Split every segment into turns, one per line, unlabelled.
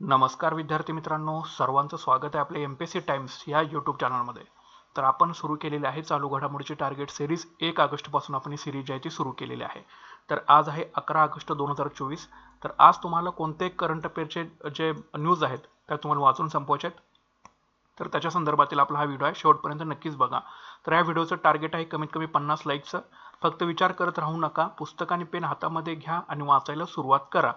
नमस्कार विद्यार्थी मित्रांनो सर्वांचं स्वागत आहे आपल्या एम पी सी टाइम्स या यूट्यूब चॅनलमध्ये तर आपण सुरू केलेली आहे चालू घडामोडीची टार्गेट सिरीज एक ऑगस्टपासून आपण ही सिरीज जी आहे ती सुरू केलेली आहे. तर आज आहे अकरा ऑगस्ट दोन हजार चोवीस. तर आज तुम्हाला कोणते करंट अफेअरचे जे न्यूज आहेत त्या तुम्हाला वाचून संपवायचे आहेत. तर त्याच्या संदर्भातील आपला हा व्हिडिओ आहे शेवटपर्यंत नक्कीच बघा. तर या व्हिडिओचं टार्गेट आहे कमीत कमी पन्नास लाईकचं फक्त विचार करत राहू नका पुस्तक आणि पेन हातामध्ये घ्या आणि वाचायला सुरुवात करा.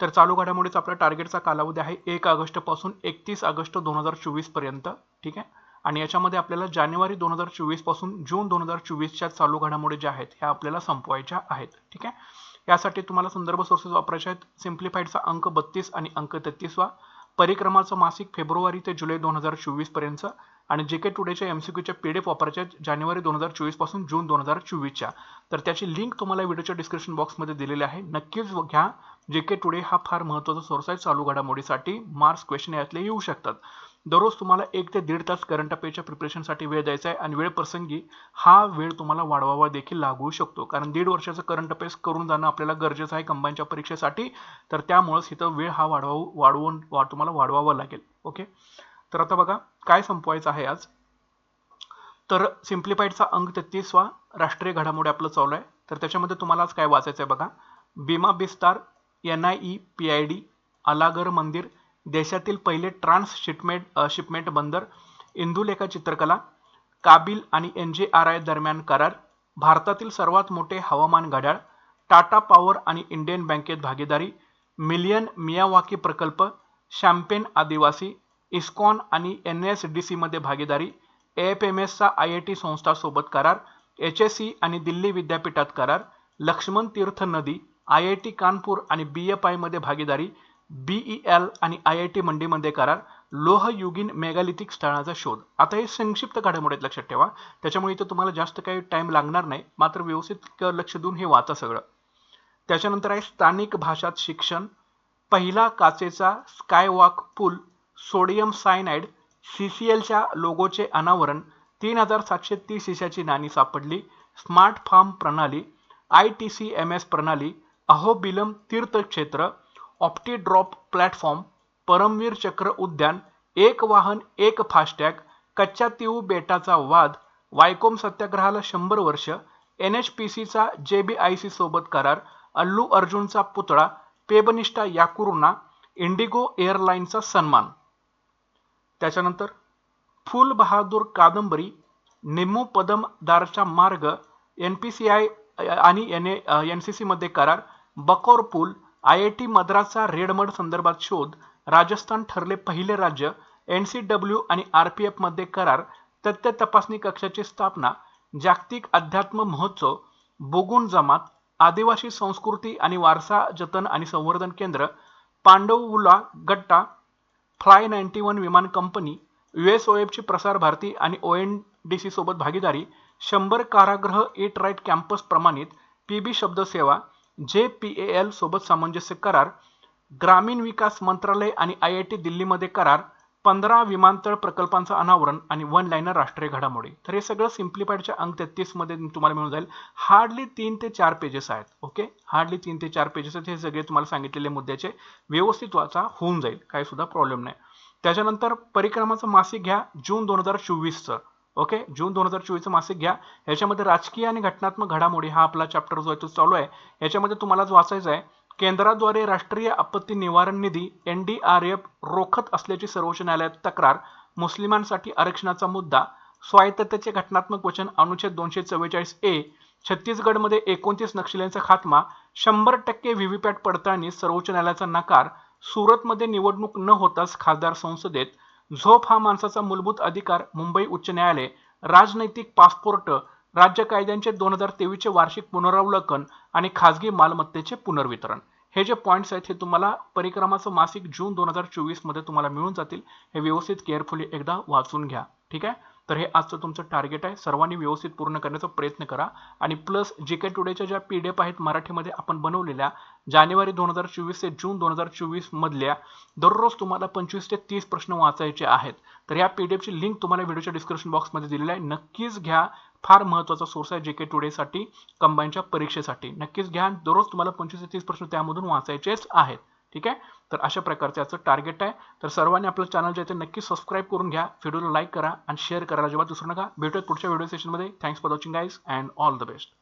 तर चालू घडामोडीचा आपला टार्गेटचा कालावधी आहे एक ऑगस्टपासून एकतीस ऑगस्ट दोन हजार चोवीसपर्यंत ठीक आहे? आणि याच्यामध्ये आपल्याला जानेवारी दोन हजार चोवीसपासून जून दोन हजार चोवीसच्या चालू घडामोडी ज्या आहेत ह्या आपल्याला संपवायच्या आहेत ठीक आहे? यासाठी तुम्हाला संदर्भ सोर्सेस वापरायचे आहेत. सिम्प्लिफाईडचा अंक बत्तीस आणि अंक तेहतीसवा परिक्रमाचं मासिक फेब्रुवारी ते जुलै दोन हजार चोवीसपर्यंतचं आणि जे के टुडेच्या एम सी क्यूच्या पी डी एफ वापरायच्या जानेवारी दोन हजार चोवीसपासून जून दोन हजार चोवीसच्या. तर त्याची लिंक तुम्हाला व्हिडिओच्या डिस्क्रिप्शन बॉक्समध्ये दिलेली आहे. नक्कीच घ्या. जे के टुडे हा फार महत्त्वाचा सोर्स आहे. चालू घडामोडीसाठी मार्क्स क्वेश्चन यातले येऊ शकतात. दररोज तुम्हाला एक ते दीड तास करंट अफेअरच्या प्रिपरेशनसाठी वेळ द्यायचा आहे आणि वेळ प्रसंगी हा वेळ तुम्हाला वाढवावा देखील लागू शकतो. कारण दीड वर्षाचं करंट अफेअर्स करून जाणं आपल्याला गरजेचं आहे कंबाईनच्या परीक्षेसाठी. तर त्यामुळेच इथं वेळ हा वाढवू वाढवून वा तुम्हाला वाढवावा लागेल. ओके तर आता बघा काय संपवायचं आहे आज? तर सिम्प्लिफाईडचा अंक तेहतीसवा राष्ट्रीय घडामोडी आपलं चालू आहे. तर त्याच्यामध्ये तुम्हाला आज काय वाचायचं आहे बघा? भीमा बिस्तार N I E P I D Alagar मंदिर देशातील पहिले ट्रान्स शिपमेंट शिपमेंट बंदर इंदुलेखा चित्रकला काबिल आणि एन जे आर आय दरम्यान करार भारतातील सर्वात मोठे हवामान घड्याळ टाटा पॉवर आणि इंडियन बँकेत भागीदारी मिलियन मियावाकी प्रकल्प शॅम्पेन आदिवासी इस्कॉन आणि एन एस डी सीमध्ये भागीदारी ए एफ एम एसचा आय आय टी संस्थासोबत करार एच एस सी आणि दिल्ली विद्यापीठात करार लक्ष्मण तीर्थ नदी आय आय टी कानपूर आणि बी एफ आयमध्ये भागीदारी बीई एल आणि आय आय टी मंडीमध्ये करार लोहयुगीन मेगालिथिक स्थळाचा शोध. आता हे संक्षिप्त घडामोडीत लक्षात ठेवा. त्याच्यामुळे इथं तुम्हाला जास्त काही टाइम लागणार नाही मात्र व्यवस्थित लक्ष देऊन हे वाचा सगळं. त्याच्यानंतर आहे स्थानिक भाषात शिक्षण. पहिला काचेचा स्कायवॉक पूल सोडियम सायनाइड सी सी एलच्या लोगोचे अनावरण तीन हजार सातशे तीस शिशाची नाणी सापडली स्मार्ट फार्म प्रणाली I T C M S प्रणाली अहोबिलम तीर्थक्षेत्र ऑप्टी ड्रॉप प्लॅटफॉर्म परमवीर चक्र उद्यान एक वाहन एक फास्टॅग कच्च्या तिऊ बेटाचा वाद वायकोम सत्याग्रहाला शंभर वर्ष एन एच पी सीचा जे बी आय सी सोबत करार अल्लू अर्जुनचा पुतळा पेबनिष्ठा याकुरुना इंडिगो एअरलाईनचा सन्मान. त्याच्यानंतर फुल बहादूर कादंबरी निम्मू पदमदारचा मार्ग एन पी सी आय आणि एन ए एन सी सीमध्ये करार बकोर पूल आय आय टी मद्रासचा रेडमड संदर्भात शोध राजस्थान ठरले पहिले राज्य एन सी डब्ल्यू आणि आर पी एफमध्ये करार तथ्य तपासणी कक्षाची स्थापना जागतिक अध्यात्म महोत्सव बोगुण जमात आदिवासी संस्कृती आणि वारसा जतन आणि संवर्धन केंद्र Pandavula Gutta fly ninety one विमान कंपनी यू एस ओ एफची प्रसार भारती आणि ओ एन डी सी सोबत भागीदारी शंभर कारागृह इट राईट कॅम्पस प्रमाणित पी बी शब्दसेवा जे पी ए एल सोबत सामंजस्य करार ग्रामीण विकास मंत्रालय आणि आय आय टी दिल्लीमध्ये करार पंधरा विमानतळ प्रकल्पांचं अनावरण आणि वन लाईनर राष्ट्रीय घडामोडी. तर हे सगळं सिम्प्लिफाईडच्या अंक तेहतीसमध्ये तुम्हाला मिळून जाईल. हार्डली तीन ते चार पेजेस आहेत ओके? हार्डली तीन ते चार पेजेस आहेत. हे सगळे तुम्हाला सांगितलेले मुद्द्याचे व्यवस्थित वाचा होऊन जाईल. काही सुद्धा प्रॉब्लेम नाही. त्याच्यानंतर परिक्रमाचं मासिक घ्या जून दोन हजार चोवीसचं. ओके? जून दोन हजार चोवीसचं मासिक घ्या. याच्यामध्ये राजकीय आणि घटनात्मक घडामोडी हा आपला चॅप्टर जो आहे तो चालू आहे. याच्यामध्ये तुम्हाला वाचायचं आहे केंद्राद्वारे राष्ट्रीय आपत्ती निवारण निधी एन डी आर एफ रोखत असल्याची सर्वोच्च न्यायालयात तक्रार मुस्लिमांसाठी आरक्षणाचा मुद्दा स्वायत्ततेचे घटनात्मक वचन अनुच्छेद दोनशे चव्वेचाळीस ए छत्तीसगडमध्ये एकोणतीस नक्षल्यांचा खात्मा शंभर टक्के व्हीव्हीपॅट पडताळणी सर्वोच्च न्यायालयाचा नकार सुरतमध्ये निवडणूक न होताच खासदार संसदेत झोप हा माणसाचा मूलभूत अधिकार मुंबई उच्च न्यायालय राजनैतिक पासपोर्ट राज्य कायद्यांचे दोन हजार तेवीसचे वार्षिक पुनरावलोकन आणि खासगी मालमत्तेचे पुनर्वितरण. हे जे पॉईंट्स आहेत हे तुम्हाला परिक्रमाचं मासिक जून दोन हजार चोवीसमध्ये तुम्हाला मिळून जातील. हे व्यवस्थित केअरफुली एकदा वाचून घ्या. ठीक आहे? तर हे आजचं तुमचं टार्गेट आहे. सर्वांनी व्यवस्थित पूर्ण करण्याचा प्रयत्न करा. आणि प्लस जे के टुडेच्या ज्या पी डी एफ आहेत मराठीमध्ये आपण बनवलेल्या जानेवारी दोन हजार चोवीस ते जून दोन हजार चोवीस मधल्या दररोज तुम्हाला पंचवीस ते तीस प्रश्न वाचायचे आहेत. तर या पी डी एफची लिंक तुम्हाला व्हिडिओच्या डिस्क्रिप्शन बॉक्समध्ये दिलेली आहे. नक्कीच घ्या. फार महत्त्वाचा सोर्स आहे जे के टुडेसाठी कंबाईनच्या परीक्षेसाठी. नक्कीच घ्या. दररोज तुम्हाला पंचवीस ते तीस प्रश्न त्यामधून वाचायचेच आहेत. ठीक आहे? तर अशा प्रकारचं याचं टार्गेट आहे. तर सर्वांनी आपलं चॅनल जे आहे ते नक्की सबस्क्राईब करून घ्या. व्हिडिओला लाईक करा आणि शेअर करायला अजिबात विसरू नका. भेटूयात पुढच्या व्हिडिओ सेशनमध्ये thanks for watching guys and all the best